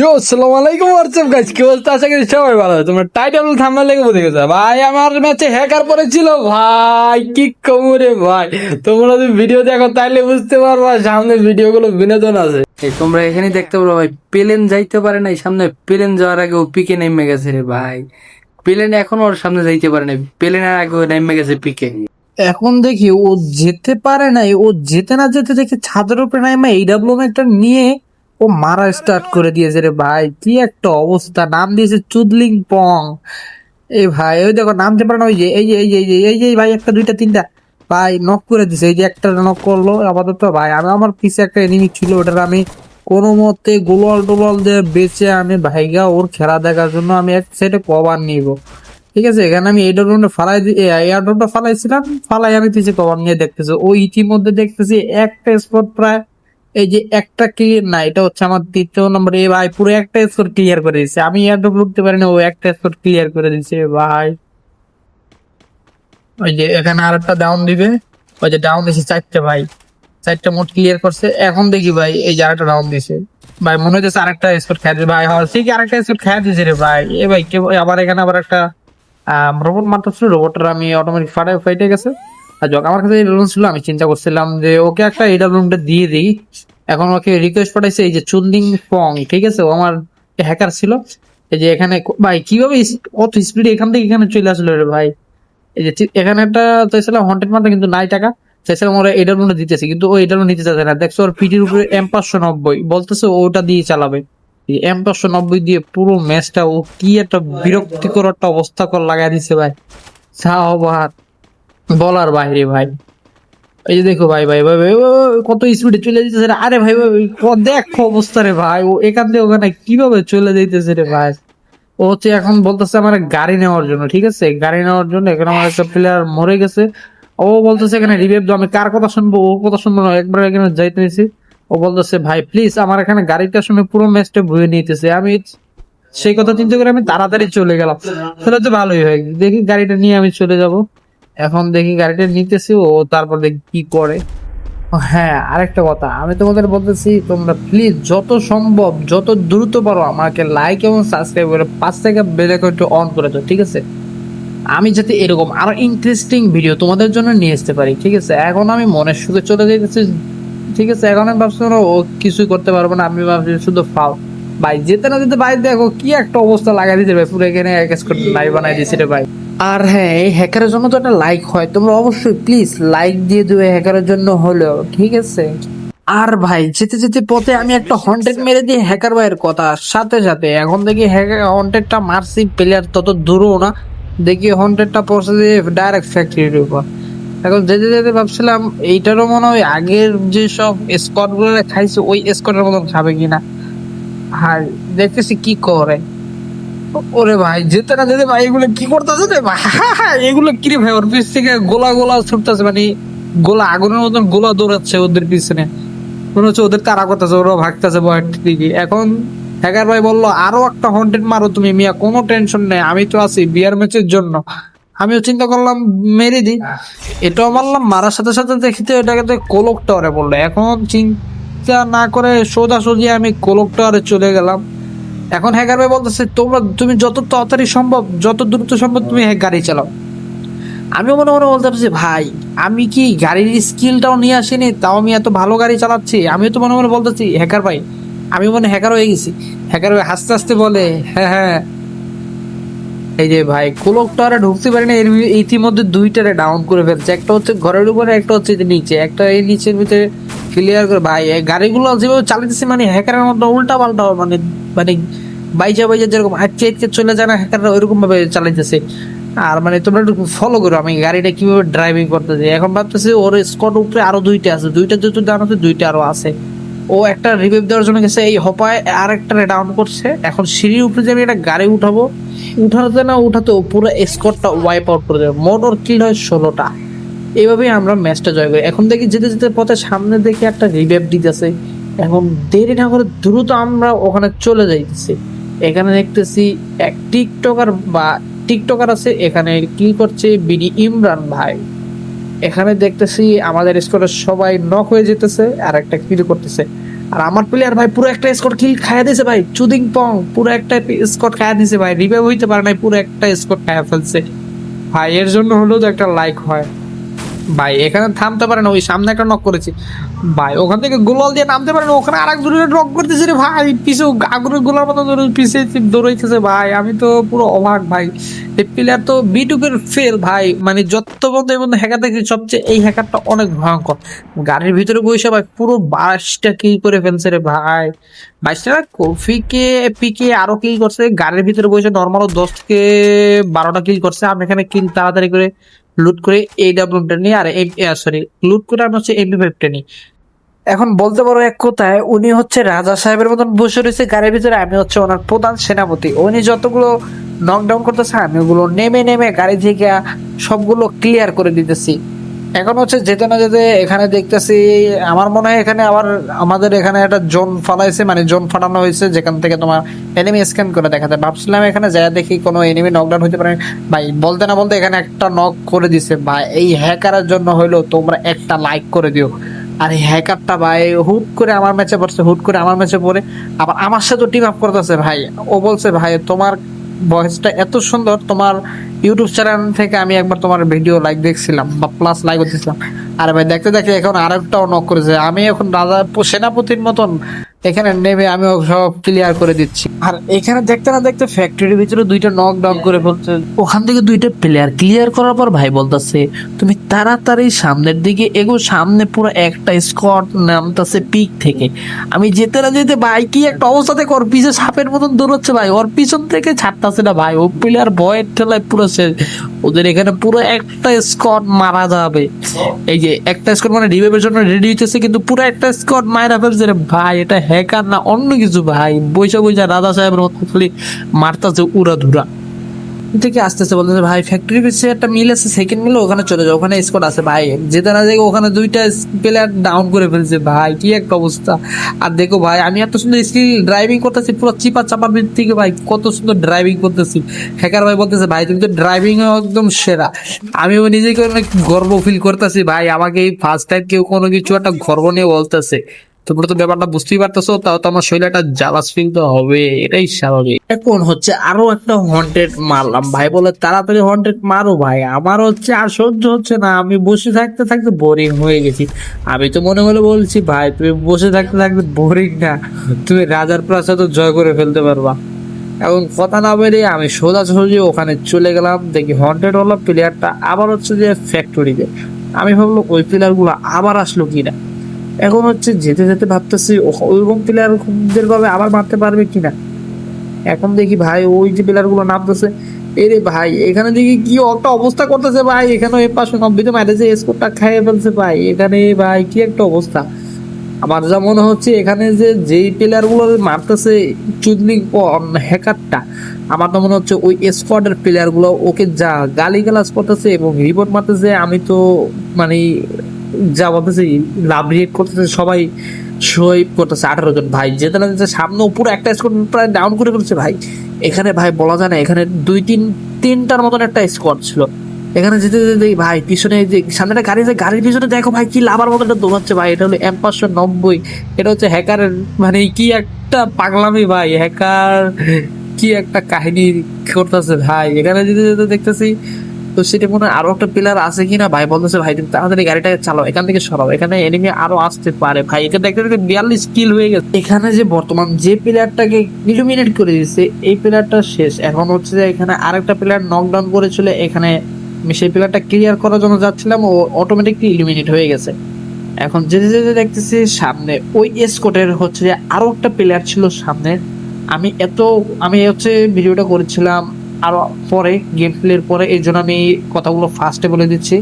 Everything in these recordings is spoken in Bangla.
ইয়ো আসসালামু আলাইকুম হোয়াটসঅ্যাপ গাইস কি অবস্থা? আশা করি সবাই ভালো আছে। তোমরা টাইটেল থাম্বনেল লেগে বুঝে গেছো ভাই আমার ম্যাচে হ্যাকার পড়েছিল। ভাই কি কমরে ভাই? তোমরা যদি ভিডিও দেখো তাইলে বুঝতে পারবা সামনে ভিডিওগুলো বিনোদন আছে। তোমরা এখানে দেখতে পারো ভাই প্লেন যাইতে পারে নাই সামনে প্লেন যাওয়ার আগে ও পিকে নেমে গেছে রে ভাই। প্লেন এখন ওর সামনে যাইতে পারে নাই প্লেনের আগে নেমে গেছে পিকে এখন দেখি ও যেতে পারে নাই ও যেতে না যেতে দেখি ছাদের উপরে নাই এই ডাব্লিউ একটা নিয়ে ও মারা স্টার্ট করে দিয়েছে রে ভাই। কি একটা অবস্থা। নাম দিয়েছে চুদলিং পং। এই ভাই, ওই দেখো নামতে পারে না, ওই যে, এই যে এই যে এই যে ভাই, একটা, দুইটা, তিনটা। ভাই নক করে দিছে। এই যে, একটা নক করল, আপাতত ভাই, আমি আমার পিছে একটা এনিমি ছিল, ওটার আমি কোনো মতে গোলাল টোলাল দিয়ে বেঁচে আমি ভাইগা ওর খেলা দেখার জন্য আমি এক সাইডে কভার নিব। ঠিক আছে, এখানে আমি এই ড্রোনটা ফালাই এয়ার ড্রোনটা ফালাইছিলাম, ফালাই আমি তিসে কভার নিয়ে দেখতেছি। ও ইতিমধ্যে দেখতেছি একটা স্পট প্রায় এই যে একটা ক্লিয়ার না, এটা হচ্ছে আমার নম্বর এ ভাই, পুরো একটা স্কোর ক্লিয়ার করে দিচ্ছে আমি এয়ারড্রপ লুটতে পারিনি, ও একটা স্কোর ক্লিয়ার করে দিচ্ছে ভাই। ওই যে এখানে আর একটা ডাউন দিবে। ওই যে ডাউন দিছে চারটে, ভাই। চারটা মোট ক্লিয়ার করছে। এখন দেখি ভাই, এই যে আরেকটা ডাউন দিছে ভাই, মনে হচ্ছে আরেকটা স্কোর খেয়ে দিছে ভাই হ্যাঁ ঠিক আরেকটা স্কোর খেয়ে দিছে রে ভাই। এ ভাই, কে আবার এখানে আবার একটা রোবট মারতেছিল রোবটটা আমি অটোমেটিক ফাটে ফাইটে গেছে। যখন আমার কাছে লোন ছিল, আমি চিন্তা করছিলাম যে ওকে একটা এটা রুমটা দিয়ে দিই। এখন ওকে রিকোয়েস্ট পাঠাইছে এই যে চুন্দিং ফং, ঠিক আছে? ও আমার হ্যাকার ছিল, এই যে এখানে ভাই, কীভাবে অত স্পিড এখান থেকে এখানে চলে আসলো রে ভাই? এই যে এখানে একটা চাইছিলাম হন্টেড মারতে কিন্তু নাই টাকা। চাইছিলাম ওরা এটা রুমটা দিতেছে, কিন্তু ও এটা নিতে চাচ্ছে না। দেখছ, ওর পিটির উপরে এম পাঁচশো নব্বই। বলতেছে ওটা দিয়ে চালাবে। এম পাঁচশো নব্বই দিয়ে পুরো ম্যাচটা ও কি একটা বিরক্তিকর একটা অবস্থা কর লাগাই দিছে ভাই। সাহবাহার বলার বাইরে ভাই। এই যে দেখো ভাই ভাই ভাই কত স্পিডে চলে যেতেছে। আরে ভাই ভাই দেখো অবস্থা রে ভাই, ও এখান থেকে ওখানে কীভাবে চলে যাইতেছে রে ভাই? ও হচ্ছে এখন বলতেছে আমার গাড়ি নেওয়ার জন্য, ঠিক আছে? গাড়ি নেওয়ার জন্য এখানে আমার একটা প্লেয়ার মরে গেছে। ও বলতেছে এখানে রিভাইভ দাও, আমি কার কথা শুনব? ও কথা শুনব না, একবার এখানে যাইতে যাইতেছি। ও বলতেছে, ভাই প্লিজ আমার এখানে গাড়িটার সময় পুরো ম্যাচটা বয়ে নিতেছে। আমি সেই কথা চিন্তা করে আমি তাড়াতাড়ি চলে গেলাম। তাহলে তো ভালোই হয়। দেখি গাড়িটা নিয়ে আমি চলে যাব। এখন দেখি গাড়িটা নিতেছি, ও তারপর দেখি কি করে। হ্যাঁ আরেকটা কথা, আমি তোমাদের বলতেছি, তোমরা প্লিজ যত সম্ভব, যত দ্রুত পারো আমাকে লাইক এবং সাবস্ক্রাইব করে পাঁচ থেকে বেল একটু অন করে দাও, ঠিক আছে? আমি যাতে এরকম আরও ইন্টারেস্টিং ভিডিও তোমাদের জন্য নিয়ে আসতে পারি, ঠিক আছে? এখন আমি মনের সুখে চলে যেতেছি ঠিক আছে? এখন আমি ভাবছি ও কিছুই করতে পারব না, আমি ভাবছি শুধু ফাও। ভাই, যেতে না যেতে ভাই, দেখো কি একটা অবস্থা লাগাই দিতে ভাই, পুরো এখানে এক করে লাই বানাই দিয়েছে রে ভাই। আর হ্যাঁ এই হ্যাকারের জন্য তো একটা লাইক হয়। তোমরা অবশ্যই প্লিজ লাইক দিয়ে দিও হ্যাকারের জন্য হলেও, ঠিক আছে? আর ভাই, যেতে যেতে পথে আমি একটা হন্টেড মেরে দিই হ্যাকার ভাইয়ের কথা। সাথে সাথে, এখন দেখি হন্টেডটা মারছি প্লেয়ার তত দূরও না। দেখি হন্টেডটা পৌঁছে দিয়ে ডাইরেক্ট ফ্যাক্টরির উপর। এখন যেতে যেতে ভাবছিলাম, এইটারও মনে হয় আগের যে সব স্কটগুলো খাইছে, ওই স্কটের মতন খাবে কিনা। আর দেখতেছি কি করে। ওরে ভাই, যেতে না যেতে ভাই, এগুলো কি করতেছে রে ভাই? এগুলো কি রে ভাই? ওর পিছ থেকে গোলা গোলা ছুটতেছে মানে গোলা আগুনের মতন গোলা দৌড়াচ্ছে ওদের পিছনে। মনে হচ্ছে ওদের তারা করতেছে ওরা ভাগতেছে দিকে। এখন ভাই বলল, আরও একটা হন্টেড মারো তুমি, মিয়া, কোনো টেনশন নেই, আমি তো আছি বিয়ার ম্যাচের জন্য। আমিও চিন্তা করলাম, মেরে দিই। এটাও মারলাম, মারার সাথে সাথে দেখিতে এটাকে তো কোলক টাওয়ারে বলল এখন চিন্তা না করে সোজা সোজি আমি কোলক টাওয়ারে চলে গেলাম। এখন হ্যাকার ভাই বলতেছে, তোমরা, তুমি যত তাড়াতাড়ি সম্ভব, যত দ্রুত সম্ভব তুমি গাড়ি চালাও। আমিও মনে মনে বলতে পারছি ভাই, আমি কি গাড়ির স্কিলটাও নিয়ে আসিনি, তাও আমি এত ভালো গাড়ি চালাচ্ছি? আমিও তো মনে মনে বলতেছি হ্যাকার ভাই, আমি মনে হ্যাকার হয়ে গেছি। হ্যাকার ভাই হাসতে হাসতে বলে হ্যাঁ হ্যাঁ। এই যে ভাই কোলক টাওয়ারে ঢুকতে পারিনি, এর ইতিমধ্যে দুইটারে ডাউন করে ফেলছে। একটা হচ্ছে ঘরের উপরে, একটা হচ্ছে নিচে। একটা এই নিচের ভিতরে ক্লিয়ার করে, ভাই গাড়িগুলো যেভাবে চালাতেছে মানে হ্যাকারের মতো উল্টা পাল্টা মানে মানে বাইজা বাইজা যেরকম আটকে আটকে চলে যায় না, হ্যাকাররা ওইরকম ভাবে চালাইতেছে। আর মানে তোমরা একটু ফলো করো, আমি গাড়িটা কীভাবে ড্রাইভিং করতেছি। এখন ভাবতেছি ওর স্কট উপরে আরও দুইটা আছে। দুইটা যেহেতু ডাউন আছে, দুইটা আরও আছে। ও একটা রিভিভ দেওয়ার জন্য গেছে, এই হপায় আর একটা ডাউন করছে। এখন সিঁড়ির উপরে যে আমি একটা গাড়ি উঠাবো, উঠাতে না উঠাতে পুরো স্কটটা ওয়াইপ আউট করে দেবে। মোট ওর কিল হয় ষোলোটা। এইভাবেই আমরা ম্যাচটা জয় করি। এখন দেখি যেতে যেতে পথে সামনে দেখে একটা রিভাইভ দিতেছে। এখন দেরি না করে দ্রুত আমরা ওখানে চলে যাইতেছি। এখানে দেখতেছি এক টিকটকার বা টিকটকার আছে, এখানে কি করছে বিডি ইমরান ভাই। এখানে দেখতেছি আমাদের স্কোয়াডের সবাই নক হয়ে যেতেছে আর একটা কিল করতেছে। আর আমার প্লেয়ার ভাই পুরো একটা স্কট কিল খাইয়া দিয়েছে ভাই, চুদিং পং, পুরো একটা স্কট খাইয়া দিয়েছে ভাই। রিভাইভ হইতে পারে নাই, পুরো একটা স্কট খাইয়া ফেলছে। ভাই, এর জন্য হলেও তো একটা লাইক হয়। ভাই, এখানে থামতে পারে না, ওই সামনে একটা নক করেছি। ভাই, ওখান থেকে গোলাল দিয়ে নামতে পারে না, ওখানে আরেক জনের নক করতেছে রে ভাই। পিছু আগুনের গোলার মতো পিছিয়ে দৌড়াইতেছে ভাই। আমি তো পুরো অবাক ভাই। এই প্লেয়ার তো বিটুকের ফেল ভাই। মানে যত এই বন্ধু হ্যাকার দেখি সবচেয়ে এই হ্যাকারটা অনেক ভয়ঙ্কর। গাড়ির ভিতরে বসে ভাই, পুরো বাইশটা কি করে ফেলছে রে ভাই। বাইশটা কফিকে পিকে আরও কিল করছে। গাড়ির ভিতরে বসে নর্মাল দশ থেকে বারোটা কিল করছে। আমি এখানে কিল তাড়াতাড়ি করে লুট করে এই ডাব্লুটা নিই আর সরি লুট করে আমি হচ্ছে এমবি ফাইভটা নিই। এখন বলতে পারো এক কথায়, উনি হচ্ছে রাজা সাহেবের মতন বসে রয়েছে, গাড়ির ভিতরে আমি হচ্ছে ওনার প্রধান সেনাপতি। উনি যতগুলো নকডাউন করতেছে, আমি ওগুলো নেমে নেমে গাড়ি থেকে সবগুলো ক্লিয়ার করে দিতেছি। এখন হচ্ছে যেতে না যেতে এখানে দেখতেছি, আমার মনে হয় এখানে আবার আমাদের এখানে একটা জোন ফালাইছে মানে জোন ফাটানো হয়েছে, যেখান থেকে তোমার এনিমি স্ক্যান করে দেখাতে। ভাবছিলাম এখানে যা দেখি কোনো এনিমি নকডাউন হতে পারে। ভাই, বলতে না বলতে এখানে একটা নক করে দিছে। ভাই, এই হ্যাকারের জন্য হইল তোমরা একটা লাইক করে দিও। আর এই হ্যাকারটা ভাই, হুট করে আমার ম্যাচে পড়ছে, হুট করে আমার ম্যাচে পড়ে। আবার আমার সাথে টিম আপ করতেছে ভাই। ও বলছে, ভাই, তোমার ভয়েসটা এত সুন্দর। তোমার ইউটিউব চ্যানেল থেকে আমি একবার তোমার ভিডিও লাইক দেখছিলাম, বা প্লাস লাইক দিয়েছিলাম আরে ভাই, দেখতে দেখতে এখন আরেকটাও নক করেছে। আমি এখন রাজা সেনাপতির মতন এখানে নেমে আমি সব ক্লিয়ার করে দিচ্ছি। আর এখানে দেখতে না দেখতে ফ্যাক্টরির ভিতরে দুইটা নক ডাউন করে ফেলছে। ওখান থেকে দুইটা প্লেয়ার ক্লিয়ার করার পর ভাই বলতেছে তুমি তাড়াতাড়ি সামনের দিকে এগো সামনে পুরো একটা স্কট নামতেছে পিক থেকে। আমি যেতে না যেতে ভাই কি একটা অবস্থাতে ওর পিছে সাপের মতন দৌড়চ্ছে ভাই। ওর পিছন থেকে ছাড়তাছে না ভাই। ও প্লেয়ার ভয়ের ঠেলায় পুরো শেষ ওদের এখানে পুরো একটা স্কট মারা যাবে। এই যে একটা স্কট মানে রিভাইভের জন্য রেডি হইতেছে, কিন্তু পুরো একটা স্কট মারা ফেলছে। রে ভাই, এটা হ্যাকার না অন্য কিছু ভাই? বৈশা বৈশা রাজা সাহেবের মতো খালি মারতাছে উড়া ধুরা থেকে আসতেছে বলতেছে, ভাই ফ্যাক্টরি পিছে একটা মিল আছে সেকেন্ড মিল ওখানে চলে যাও, ওখানে স্কোর আছে, ভাই। যেতে না দেখো ওখানে দুইটা প্লেয়ার ডাউন করে ফেলছে, ভাই, কি একটা অবস্থা। আর দেখো, ভাই, আমি এত সুন্দর স্কিল ড্রাইভিং করতেছি, পুরো চিপা ভিতর থেকে, ভাই, কত সুন্দর ড্রাইভিং করতেছি। হ্যাকার ভাই বলতেছে, ভাই, তুমি তো ড্রাইভিং একদম সেরা। আমিও নিজেকে অনেক গর্ব ফিল করতেছি, ভাই, আমাকে এই ফার্স্ট টাইম কেউ কোনো কিছু একটা গর্ব নিয়ে বলতেছে। তোমরা তো ব্যাপারটা বুঝতেই পারতেছো, তাও তো আমার শরীরে একটা ফিল তো হবে এটাই স্বাভাবিক। এখন হচ্ছে আরও একটা হন্টেড মারলাম। ভাই বলে, তাড়াতাড়ি হন্টেড মারো ভাই। আমার হচ্ছে আর সহ্য হচ্ছে না। আমি বসে থাকতে থাকতে বোরিং হয়ে গেছি। আমি তো মনে মনে বলছি, ভাই, তুমি বসে থাকতে থাকতে বোরিং না। তুমি রাজার প্রাসাদও জয় করে ফেলতে পারবা। এখন কথা না বেরিয়ে আমি সোজাসুজি ওখানে চলে গেলাম। দেখি হন্টেড হলো প্লেয়ারটা আবার হচ্ছে যে ফ্যাক্টরিতে আমি ভাবলো ওই প্লেয়ারগুলো আবার আসলো কিনা? এখন হচ্ছে যেতে যেতে ভাবতেছি ওইরকম প্লেয়ারদের ভাবে আবার মারতে পারবে কিনা? এখন দেখি ভাই, ওই যে প্লেয়ারগুলো নামতেছে, এরে ভাই, এখানে দেখি কি একটা অবস্থা করতেছে ভাই, এখানে এই পাশে নব্বইতে মারেছে স্কোরটা খাইয়ে ফেলছে ভাই, এখানে ভাই কি একটা অবস্থা? আমার যা মনে হচ্ছে, এখানে যে, যেই প্লেয়ারগুলো মারতেছে, চুদনি হ্যাকারটা আমার তো মনে হচ্ছে ওই স্কোয়াডের প্লেয়ারগুলো, ওকে যা গালি গালাজ করতেছে এবং রিপোর্ট মারতেছে, আমি তো মানে যা বলতেছে লাভ রিয়েক্ট করতেছে, সবাই শোয়েব করতেছে, আঠারো জন ভাই। যেতে না সামনে পুরো একটা স্কোর প্রায় ডাউন করে ফেলছে ভাই। এখানে ভাই বলা যায় না, এখানে দুই, তিন, তিনটার মতন একটা স্কোয়াড ছিল। এখানে যেতে যেতে ভাই, পিছনে যে, সামনে একটা গাড়ি আছে, গাড়ির পিছনে দেখো ভাই কি লাভার মতো একটা দৌড়াচ্ছে ভাই। এটা হলো এম পাঁচশো নব্বই, এটা হচ্ছে হ্যাকারের মানে কি একটা পাগলামি ভাই, হ্যাকার কি একটা কাহিনী করতেছে ভাই। এখানে যেতে যেতে দেখতেছি তো সেটা মনে হয় আরও একটা প্লেয়ার আছে কিনা? ভাই বলতেছে, ভাই, তুমি তাড়াতাড়ি গাড়িটাকে চালাও, এখান থেকে সরাও। এখানে এনিমি আরও আসতে পারে। ভাই, এখানে দেখতে দেখতে বিয়াল্লিশ কিল হয়ে গেছে। এখানে যে বর্তমান যে প্লেয়ারটাকে ইলুমিনেট করে দিচ্ছে এই প্লেয়ারটা শেষ। এখন হচ্ছে যে এখানে আরেকটা প্লেয়ার নকডাউন করেছিল, এখানে আমি সেই প্লেয়ারটা ক্লিয়ার করার জন্য যাচ্ছিলাম, ও অটোমেটিকলি ইলুমিনেট হয়ে গেছে। এখন যেতে যেতে দেখতেছি সামনে, ওই এসকোটের হচ্ছে যে আরও একটা প্লেয়ার ছিল সামনে। আমি এত, আমি হচ্ছে ভিডিওটা করেছিলাম আরও পরে গেম প্লের পরে, এই জন্য আমি কথাগুলো ফার্স্টে বলে দিচ্ছি।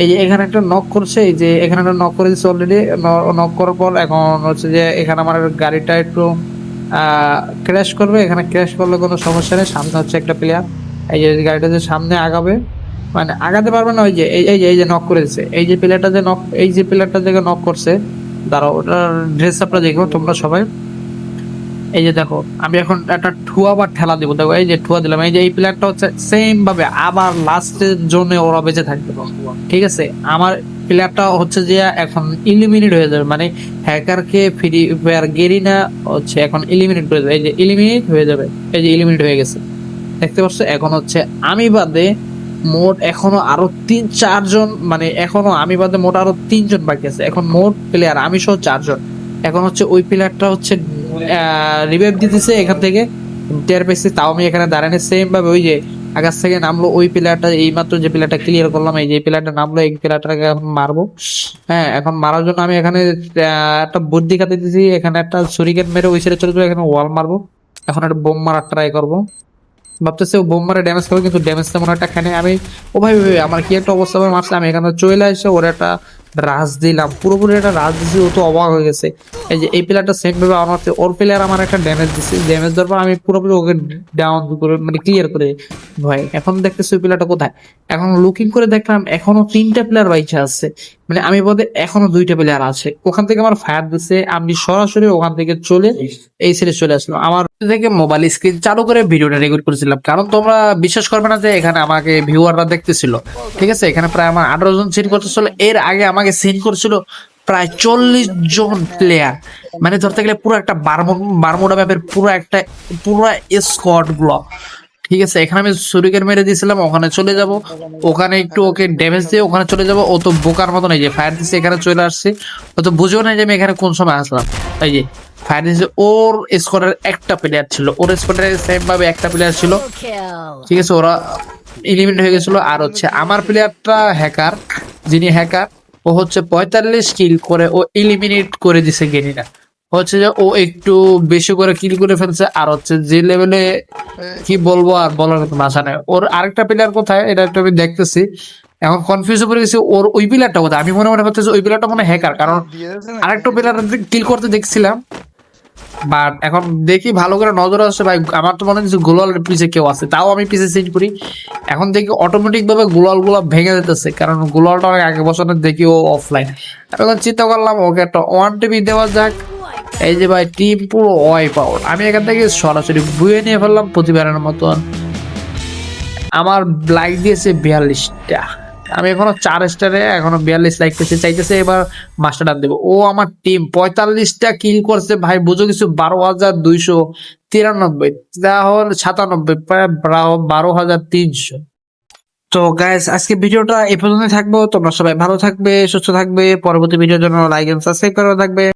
এই যে এখানে একটা নক করছে, এই যে এখানে একটা নক করে দিচ্ছে অলরেডি নক করার পর এখন হচ্ছে যে এখানে আমার গাড়িটা একটু ক্র্যাশ করবে। এখানে ক্র্যাশ করলে কোনো সমস্যা নেই, সামনে হচ্ছে একটা প্লেয়ার এই যে গাড়িটা যে সামনে আগাবে মানে আগাতে পারবে না, ওই যে, এই যে এই যে নক করেছে এই যে প্লেয়ারটা যে নক এই যে প্লেয়ারটা যে নক করছে, দাঁড়াও, ওটার ড্রেস আপটা দেখো তোমরা সবাই। এই যে দেখো, আমি এখন একটা ঠুয়া বা ঠেলা দিব। দেখো, এই যে ঠুয়া দিলাম, এই যে এই প্লেয়ারটা হচ্ছে সেম ভাবে আবার লাস্টের জন্য ওরা বেঁচে থাকবে। ঠিক আছে? আমার প্লেয়ারটা হচ্ছে যে এখন ইলিমিনেট হয়ে যাবে। মানে হ্যাকারকে ফ্রি ফায়ার গেরিনা হচ্ছে এখন ইলিমিনেট করে যাবে এই যে ইলিমিনেট হয়ে যাবে। এই যে ইলিমিনেট হয়ে গেছে। দেখতে পাচ্ছ? এখন হচ্ছে আমি বাদে মোট এখনও আরও তিন, চারজন মানে এখনও আমি বাদে মোট আরও তিনজন বাকি আছে। এখন মোট প্লেয়ার আমি সহ চারজন। এখন হচ্ছে ওই প্লেয়ারটা হচ্ছে রিভাইভ দিতেছে, এখান থেকে টের পেয়েছি তাও আমি এখানে দাঁড়ানি সেম ভাবে ওই যে আকাশ থেকে নামলো, ওই প্লেয়ারটা এই মাত্র যে প্লেয়ারটা ক্লিয়ার করলাম, এই যে প্লেয়ারটা নামলো, এই প্লেয়ারটাকে এখন মারবো। হ্যাঁ এখন মারার জন্য আমি এখানে একটা বুদ্ধি কাটে দিয়েছি এখানে একটা সুরিকেট মেরে ওই সাইডে চলে যাব, এখানে ওয়াল মারবো। এখন একটা বোম মারার ট্রাই করব। ভাবতেছে ও বোম মারে ড্যামেজ করবে কিন্তু ড্যামেজ তেমন একটা খানে আমি, ও ভাই আমার কি একটা অবস্থা মারছে? আমি এখানে চলে আসে ওর একটা রাজ দিলাম। পুরোপুরি একটা রাজ দিছি, ও তো অবাক হয়ে গেছে। এই যে এই প্লেয়ারটা সেম ভাবে আমার ওর প্লেয়ার আমার একটা ড্যামেজ দিছে। ড্যামেজ দেওয়ার পর আমি পুরোপুরি ওকে ডাউন করে মানে ক্লিয়ার করে ভাই, এখন দেখতেছি ওই প্লেয়ারটা কোথায়। এখন লুকিং করে দেখলাম, এখনও তিনটা প্লেয়ার বাইচে আছে মানে আমি বোধে এখনও দুইটা প্লেয়ার আছে। ওখান থেকে আমার ফায়ার দিছে, আমি সরাসরি ওখান থেকে চলে এই সিরিজ চলে আসলাম। আমার থেকে মোবাইল স্ক্রিন চালু করে ভিডিওটা রেকর্ড করেছিলাম। কারণ তোমরা বিশ্বাস করবে না যে এখানে আমাকে ভিউয়াররা দেখতেছিল। ঠিক আছে? এখানে প্রায় আমার আঠারো জন সিন করতেছিল। এর আগে আমাকে সিন করছিল প্রায় চল্লিশ জন প্লেয়ার মানে ধরতে গেলে পুরো একটা বারমোডা ম্যাপের পুরো একটা, পুরো স্কোয়াডগুলো। ঠিক আছে, এখানে আমি সুরিকের মেরে দিয়েছিলাম, ওখানে চলে যাব। ওখানে একটু ওকে ড্যামেজ দিয়ে ওখানে চলে যাব। ও তো বোকার মতো নেই যে ফায়ার দিচ্ছে এখানে চলে আসছে। ও তো বুঝেও না যে আমি এখানে কোন সময় আসলাম। এই যে ফায়ার দিচ্ছে ওর স্কোয়াডের একটা প্লেয়ার ছিল। ওর স্কোয়াডের সেম ভাবে একটা প্লেয়ার ছিল। ঠিক আছে, ওরা এলিমিনেট হয়ে গেছিল। আর হচ্ছে আমার প্লেয়ারটা হ্যাকার যিনি হ্যাকার ও হচ্ছে পঁয়তাল্লিশ কিল করে ও ইলিমিনেট করে দিছে গেনিরা হচ্ছে যে ও একটু বেশি করে কিল করে ফেলছে আর হচ্ছে যে লেভেলে কি বলব আর বলার মতো ভাষা নেই। ওর আরেকটা প্লেয়ার কোথায় এটা একটু আমি দেখতেছি। এখন কনফিউজ হয়ে গেছি ওর ওই প্লেয়ারটা কোথায়? আমি মনে মনে করতেছি ওই প্লেয়ারটা মনে হ্যাকার কারণ আরেকটা প্লেয়ার কিল করতে দেখছিলাম। বাট এখন দেখি ভালো করে নজর আসছে ভাই। আমার তো মনে হচ্ছে গোলালের পিছে কেউ আছে। তাও আমি পিছে চেঞ্জ করি। এখন দেখি অটোমেটিক ভাবে গোলালগুলা ভেঙে যেতেছে কারণ গোলালটা অনেক আগে বছরের দেখি ও অফলাইন এখন চিন্তা করলাম, ওকে একটা ওয়ান টিভি দেওয়া যাক। এই যে ভাই টিম পুরো ওয়াইপ আউট আমি এখান থেকে সরাসরি বুয়ে নিয়ে ফেললাম প্রতিবারের মতন। আমার লাইক দিয়েছে বিয়াল্লিশটা। আমি এখনও চার স্টারে এখনও বিয়াল্লিশ লাইক পেয়েছি চাইতেছে, এবার মাস্টার ডান দেবো। ও আমার টিম পঁয়তাল্লিশটা কিল করছে ভাই, বুঝো কিছু, বারো হাজার দুইশো তিরানব্বই তাহলে সাতানব্বই, প্রায় বারো- হাজার তিনশো। তো গাইস আজকে ভিডিওটা এ পর্যন্ত থাকব, তোমরা সবাই ভালো থাকবে, সুস্থ থাকবে, পরবর্তী ভিডিওর জন্য লাইক এন্ড সাবস্ক্রাইব করা থাকবে